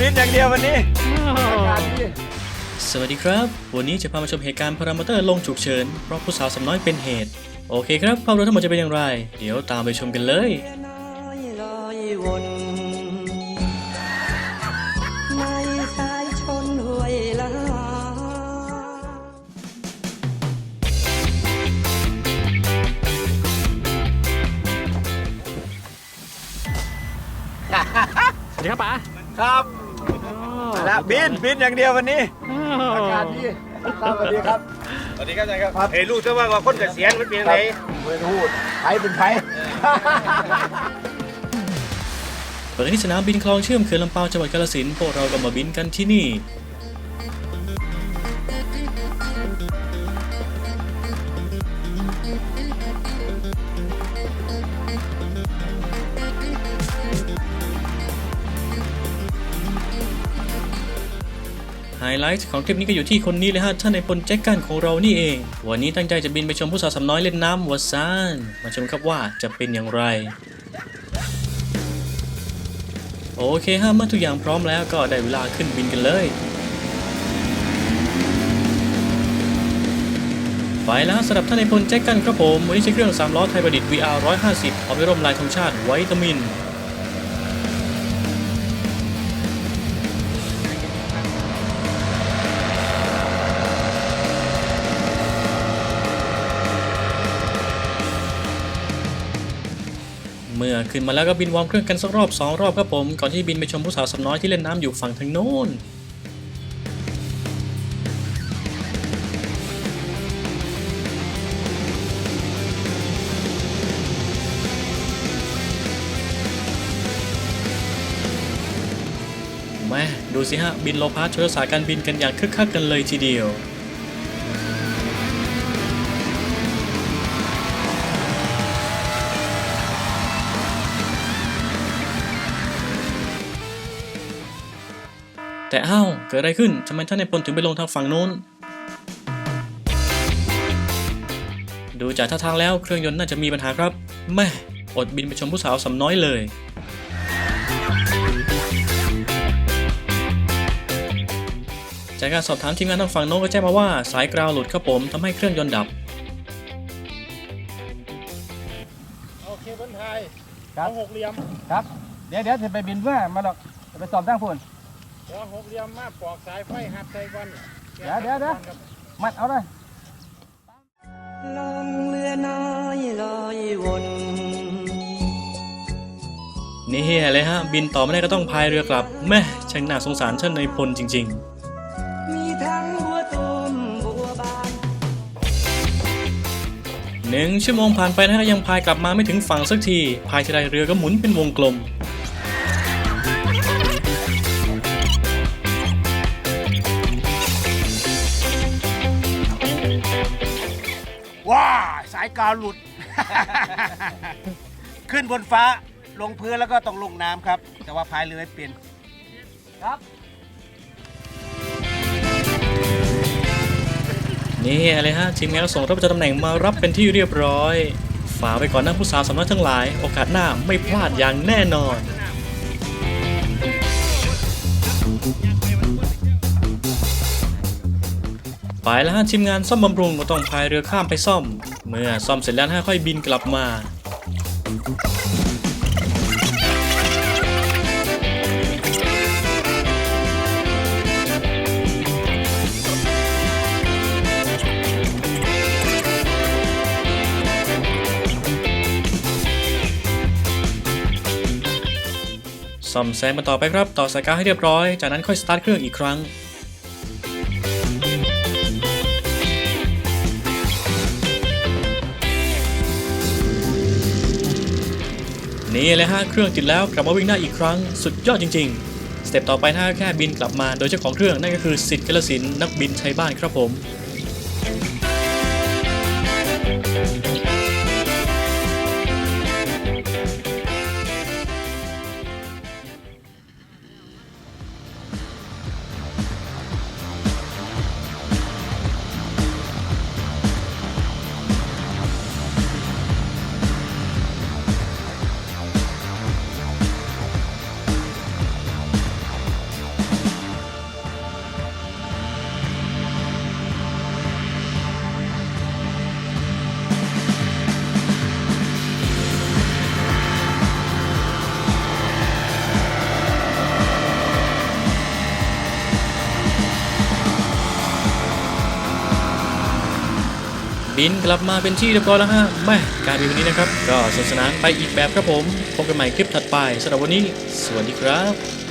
บินอย่างเดียววันนี้สวัสดีครับ วันนี้จะพามาชมเหตุการณ์พารามอเตอร์ลงฉุกเฉิน เพราะผู้สาวสำน้อยเป็นเหตุ โอเคครับภาพรวมทั้งหมดจะเป็นอย่างไร เดี๋ยวตามไปชมกันเลยสายชนห้วยลาสวัสดีครับป๋าครับ แล้วบินบินอย่างเดียววันนี้อากาศดีสวัสดีครับสวัสดีครับอาจารย์ครับเฮ้ยรู้ซะว่าว่าคนเกษียณมันเป็นไงไม่พูดใครเป็นใครเปิดที่สนามบินคลองเชื่อมเขื่อนลำปาวจังหวัดกาฬสินธุ์พวกเราก็มาบินกันที่นี่ ไฮไลท์ของคลิปนี้ก็อยู่ที่คนนี้เลยฮะท่านในายพลแจ็คกันของเรานี่เอง วันนี้ตั้งใจจะบินไปชมผู้สาวสำน้อยเล่นน้ำวัดซานมาชมครับว่าจะเป็นอย่างไร โอเคฮะเมื่อทุกอย่างพร้อมแล้วก็ได้เวลาขึ้นบินกันเลยไปแล้วสำหรับท่านในพลแจ็คกันครับผม วันนี้ใช้เครื่อง3ล้อไทยประดิษฐ์ VR 150เอาไปร่มลายธงชาติไวตามิน เมื่อขึ้นมาแล้วก็บินวอร์มเครื่องกันสักรอบสองรอบครับผมก่อนที่บินไปชมผู้สาวสำน้อยที่เล่นน้ำอยู่ฝั่งทางโน้นแม่ดูสิฮะบินโลพาสชนสายการบินกันอย่างคึกคักกันเลยทีเดียว แต่อ้าวเกิดอะไรขึ้นทำไมท่านในายพลถึงไปลงทางฝั่งโน้น ดูจากท่าทางแล้วเครื่องยนต์น่าจะมีปัญหาครับแม่อดบินไปชมผู้สาวสำน้อยเลย จากการสอบถามทีมงานทางฝั่งโน้นก็แจ้งมาว่าสายกราวหลุดครับผมทำให้เครื่องยนต์ดับโอเคบนไทยครับหัวหกเหลี่ยมครับ เดี๋ยวเดี๋ยวจะไปบินเพื่อมาหรอกจะไปสอบตั้งฝุ่น หัวหกเหลี่ยมมาปอกสายไฟหัดใส่ก่อนเดี๋ยวเดี๋ยวเดี๋ยวมัดเอาเลยลองเรือน้อยลอยวนนี่เลยฮะ บินต่อไม่ได้ก็ต้องพายเรือกลับแม่ช่างน่าสงสารท่านในายพลจริงมีทั้งบัวตูมบัวบานๆหนึ่งชั่วโมงผ่านไปนะฮะยังพายกลับมาไม่ถึงฝั่งสักที พายทีไรเรือก็หมุนเป็นวงกลมาสายกาวหลุด ขึ้นบนฟ้าลงพื้นแล้วก็ต้องลงน้ำครับ แต่ว่าพายเรือไม่เป็นนี่เลยฮะทีมงานก็ส่งรถประจำตำแหน่งมารับเป็นที่เรียบร้อย ฝากไปก่อนนะผู้สาวสำนักทั้งหลาย โอกาสหน้าไม่พลาดอย่างแน่นอน ไปแล้วฮะทีมงานซ่อมบำรุงก็ต้องพายเรือข้ามไปซ่อม เมื่อซ่อมเสร็จแล้วฮะค่อยบินกลับมาซ่อมแซมมาต่อไปครับ ต่อสายกาวให้เรียบร้อย จากนั้นค่อยสตาร์ทเครื่องอีกครั้ง นี่เลยฮะเครื่องติดแล้วกลับมาวิ่งได้อีกครั้งสุดยอดจริง ๆ สเต็ปต่อไปถ้าแค่บินกลับมาโดยเจ้าของเครื่องนั่นก็คือสิทธิ์กลสินนักบินใช้บ้านครับผม บินกลับมาเป็นที่เรียบร้อยแล้วฮะแม่การบินวันนี้นะครับ ก็สนุกสนานไปอีกแบบครับผมพบกันใหม่คลิปถัดไปสำหรับวันนี้ สวัสดีครับ